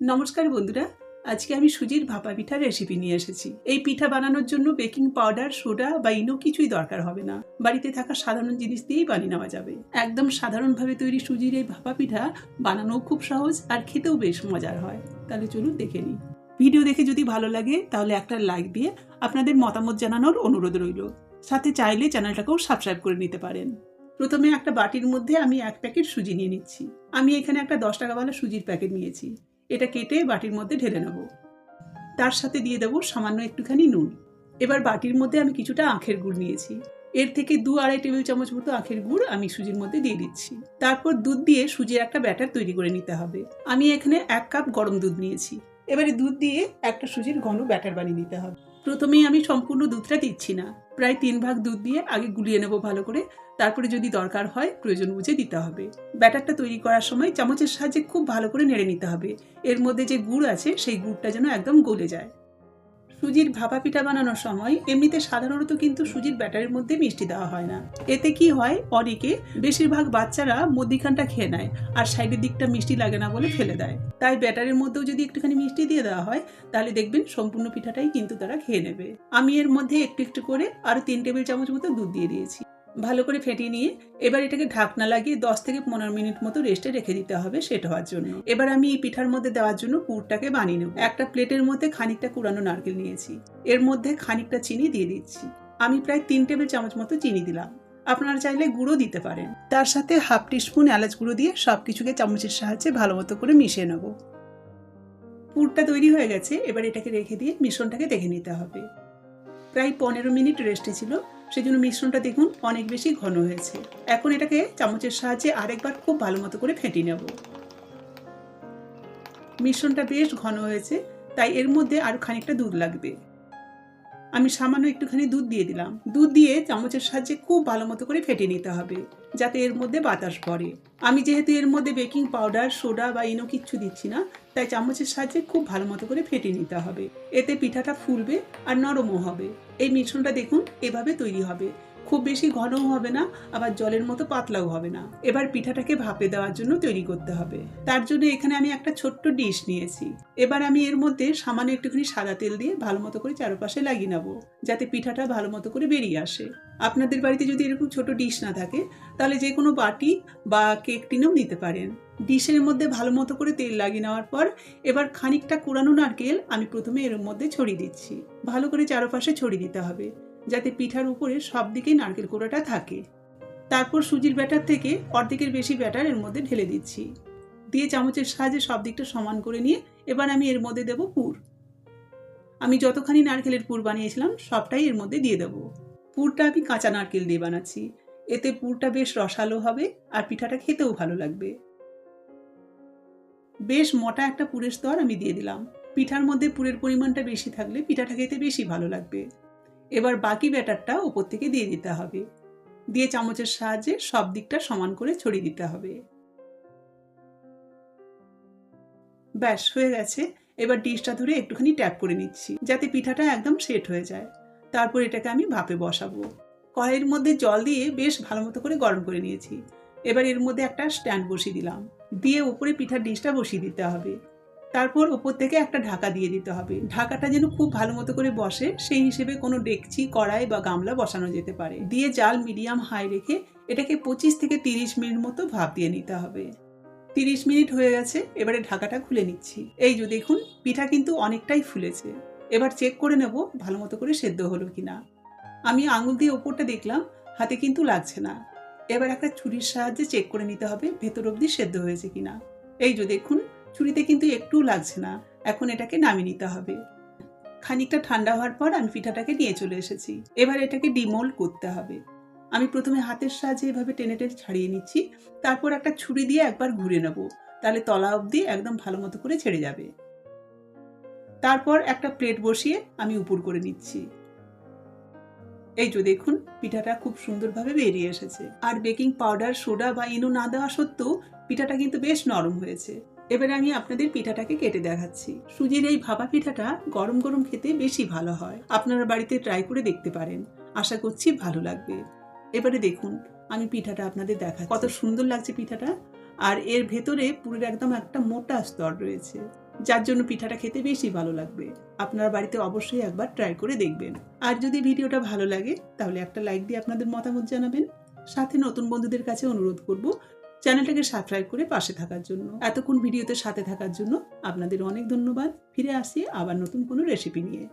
নমস্কার বন্ধুরা, আজকে আমি সুজির ভাপা পিঠার রেসিপি নিয়ে এসেছি। এই পিঠা বানানোর জন্য বেকিং পাউডার সোডা বা ইনো কিছুই দরকার হবে না। বাড়িতে থাকা সাধারণ জিনিস দিয়েই বানিয়ে নেওয়া যাবে। একদম সাধারণভাবে তৈরি সুজির এই ভাপা পিঠা বানানো খুব সহজ আর খেতেও বেশ মজার হয়। তাহলে চলুন দেখে নিই। ভিডিও দেখে যদি ভালো লাগে, তাহলে একটা লাইক দিয়ে আপনাদের মতামত জানানোর অনুরোধ রইল। সাথে চাইলে চ্যানেলটাকেও সাবস্ক্রাইব করে নিতে পারেন। প্রথমে একটা বাটির মধ্যে আমি এক প্যাকেট সুজি নিয়ে নিচ্ছি। আমি এখানে একটা দশ টাকাওয়ালা সুজির প্যাকেট নিয়েছি। এটা কেটে বাটির মধ্যে ঢেলে নেব। তার সাথে দিয়ে দেবো সামান্য একটুখানি নুন। এবার বাটির মধ্যে আমি কিছুটা আখের গুড় নিয়েছি। এর থেকে দু আড়াই টেবিল চামচ মতো আখের গুড় আমি সুজির মধ্যে দিয়ে দিচ্ছি। তারপর দুধ দিয়ে সুজির একটা ব্যাটার তৈরি করে নিতে হবে। আমি এখানে এক কাপ গরম দুধ নিয়েছি। এবারে দুধ দিয়ে একটা সুজির ঘন ব্যাটার বানিয়ে নিতে হবে। প্রথমেই আমি সম্পূর্ণ দুধটা দিচ্ছি না। প্রায় তিন ভাগ দুধ দিয়ে আগে গুলিয়ে নেব ভালো করে। তারপরে যদি দরকার হয় প্রয়োজন বুঝে দিতে হবে। ব্যাটারটা তৈরি করার সময় চামচের সাহায্যে খুব ভালো করে নেড়ে নিতে হবে। এর মধ্যে যে গুড় আছে, সেই গুড়টা যেন একদম গলে যায়। সুজির ভাপা পিঠা বানানোর সময় এমনিতে সাধারণত কিন্তু সুজির ব্যাটারের মধ্যে মিষ্টি দেওয়া হয় না। এতে কি হয়, অনেকে বেশিরভাগ বাচ্চারা মধ্যিখানটা খেয়ে নেয় আর সাইডের দিকটা মিষ্টি লাগে না বলে ফেলে দেয়। তাই ব্যাটারের মধ্যেও যদি একটুখানি মিষ্টি দিয়ে দেওয়া হয়, তাহলে দেখবেন সম্পূর্ণ পিঠাটাই কিন্তু তারা খেয়ে নেবে। আমি এর মধ্যে একটু একটু করে আরও তিন টেবিল চামচ মতো দুধ দিয়ে দিয়েছি। ভালো করে ফেটিয়ে নিয়ে এবার এটাকে ঢাকনা লাগিয়ে দশ থেকে পনেরো মিনিট মতো রেস্টে রেখে দিতে হবে সেট হওয়ার জন্য। এবার আমি এই পিঠার মধ্যে দেওয়ার জন্য পুরটাকে বানিয়ে নেব। একটা প্লেটের মধ্যে খানিকটা কুড়ানো নারকেল নিয়েছি। এর মধ্যে খানিকটা চিনি দিয়ে দিচ্ছি। আমি প্রায় তিন টেবিল চামচ মতো চিনি দিলাম। আপনারা চাইলে গুঁড়ো দিতে পারেন। তার সাথে হাফ টিস্পুন এলাচ গুঁড়ো দিয়ে সব কিছুকে চামচের সাহায্যে ভালো মতো করে মিশিয়ে নেব। পুরটা তৈরি হয়ে গেছে। এবার এটাকে রেখে দিয়ে মিশ্রণটাকে দেখে নিতে হবে। প্রায় পনেরো মিনিট রেস্টে ছিল। সেই জন্য মিশ্রণটা দেখুন অনেক বেশি ঘন হয়েছে। এখন এটাকে চামচের সাহায্যে আরেকবার খুব ভালো মতো করে ফেটে নেব। মিশ্রণটা বেশ ঘন হয়েছে, তাই এর মধ্যে আরও খানিকটা দুধ লাগবে। আমি সামান্য একটুখানি দুধ দিয়ে দিলাম। দুধ দিয়ে চামচের সাহায্যে খুব ভালো মতো করে ফেটে নিতে হবে, যাতে এর মধ্যে বাতাস পড়ে। আমি যেহেতু এর মধ্যে বেকিং পাউডার, সোডা বা ইনো কিচ্ছু দিচ্ছি না, তাই চামচের সাহায্যে খুব ভালো মতো করে ফেটে নিতে হবে। এতে পিঠাটা ফুলবে আর নরমও হবে। এই মিশ্রণটা দেখুন, এভাবে তৈরি হবে। খুব বেশি ঘনও হবে না, আবার জলের মতো পাতলাও হবে না। এবার পিঠাটাকে ভাপে দেওয়ার জন্য তৈরি করতে হবে। তার জন্য এখানে আমি একটা ছোট্ট ডিশ নিয়েছি। এবার আমি এর মধ্যে সামান্য একটুখানি সাদা তেল দিয়ে ভালো মতো করে চারপাশে লাগিয়ে নেব, যাতে পিঠাটা ভালো মতো করে বেরিয়ে আসে। আপনাদের বাড়িতে যদি এরকম ছোট ডিশ না থাকে, তাহলে যে কোনো বাটি বা কেক টিনেও নিতে পারেন। ডিশের মধ্যে ভালো মতো করে তেল লাগিয়ে নেওয়ার পর, এবার খানিকটা কোরানো নারকেল আমি প্রথমে এর মধ্যে ছড়িয়ে দিচ্ছি। ভালো করে চারপাশে ছড়িয়ে দিতে হবে। যাতে পিঠার উপরে সব দিকেই নারকেল কোড়াটা থাকে। তারপর সুজির ব্যাটার থেকে অর্ধেকের বেশি ব্যাটার এর মধ্যে ঢেলে দিচ্ছি। দিয়ে চামচের সাহায্যে সব দিকটা সমান করে নিয়ে এবার আমি এর মধ্যে দেব পুর। আমি যতখানি নারকেলের পুর বানিয়েছিলাম, সবটাই এর মধ্যে দিয়ে দেবো। পুরটা আমি কাঁচা নারকেল দিয়ে বানাচ্ছি। এতে পুরটা বেশ রসালো হবে আর পিঠাটা খেতেও ভালো লাগবে। বেশ মোটা একটা পুরের স্তর আমি দিয়ে দিলাম। পিঠার মধ্যে পুরের পরিমাণটা বেশি থাকলে পিঠাটা খেতে বেশি ভালো লাগবে। এবার বাকি ব্যাটারটা ওপর থেকে দিয়ে দিতে হবে। দিয়ে চামচের সাহায্যে সব দিকটা সমান করে ছড়িয়ে দিতে হবে। ব্যাস, হয়ে গেছে। এবার ডিশটা ধরে একটুখানি ট্যাপ করে নিচ্ছি, যাতে পিঠাটা একদম সেট হয়ে যায়। তারপর এটাকে আমি ভাপে বসাবো। কড়াইয়ের মধ্যে জল দিয়ে বেশ ভালো মতো করে গরম করে নিয়েছি। এবার এর মধ্যে একটা স্ট্যান্ড বসিয়ে দিলাম। দিয়ে উপরে পিঠার ডিশটা বসিয়ে দিতে হবে। তারপর ওপর থেকে একটা ঢাকা দিয়ে দিতে হবে। ঢাকাটা যেন খুব ভালো মতো করে বসে, সেই হিসেবে কোনো ডেকচি, কড়াই বা গামলা বসানো যেতে পারে। দিয়ে জাল মিডিয়াম হাই রেখে এটাকে পঁচিশ থেকে তিরিশ মিনিট মতো ভাপ দিয়ে নিতে হবে। তিরিশ মিনিট হয়ে গেছে, এবারে ঢাকাটা খুলে নিচ্ছি। এই যে দেখুন, পিঠা কিন্তু অনেকটাই ফুলেছে। এবার চেক করে নেব ভালো মতো করে সেদ্ধ হলো কিনা। আমি আঙুল দিয়ে ওপরটা দেখলাম, হাতে কিন্তু লাগছে না। এবার একটা ছুরির সাহায্যে চেক করে নিতে হবে ভেতর অবধি সেদ্ধ হয়েছে কিনা। এই যে দেখুন ছুরিতে কিন্তু একটুও লাগছে না। এখন এটাকে নামিয়ে নিতে হবে। খানিকটা ঠান্ডা হওয়ার পর আমি পিঠাটাকে নিয়ে চলে এসেছি। এবার এটাকে ডিমোল্ড করতে হবে। আমি প্রথমে হাতের সাহায্যে এভাবে টেনে টেনে ছাড়িয়ে নিচ্ছি। তারপর একটা ছুরি দিয়ে একবার ঘুরে নেব। তাহলে তলা অবধি একদম ভালো মতো করে ছেড়ে যাবে। তারপর একটা প্লেট বসিয়ে আমি উপর করে নিচ্ছি। এই যে দেখুন, পিঠাটা খুব সুন্দরভাবে বেরিয়ে এসেছে। আর বেকিং পাউডার, সোডা বা ইনো না দেওয়া সত্ত্বেও পিঠাটা কিন্তু বেশ নরম হয়েছে। এবারে আমি আপনাদের পিঠাটাকে কেটে দেখাচ্ছি। সুজির এই ভাপা পিঠাটা গরম গরম খেতে বেশি ভালো হয়। আপনারা বাড়িতে ট্রাই করে দেখতে পারেন। আশা করছি ভালো লাগবে। এবারে দেখুন, আমি পিঠাটা আপনাদের দেখা কত সুন্দর লাগছে পিঠাটা। আর এর ভেতরে পুরের একদম একটা মোটা স্তর রয়েছে, যার জন্য পিঠাটা খেতে বেশি ভালো লাগবে। আপনারা বাড়িতে অবশ্যই একবার ট্রাই করে দেখবেন। আর যদি ভিডিওটা ভালো লাগে, তাহলে একটা লাইক দিয়ে আপনাদের মতামত জানাবেন। সাথে নতুন বন্ধুদের কাছে অনুরোধ করব চ্যানেলটাকে সাবস্ক্রাইব করে পাশে থাকার জন্য। এতক্ষণ ভিডিওতে সাথে থাকার জন্য আপনাদের অনেক ধন্যবাদ। ফিরে আসি আবার নতুন কোনো রেসিপি নিয়ে।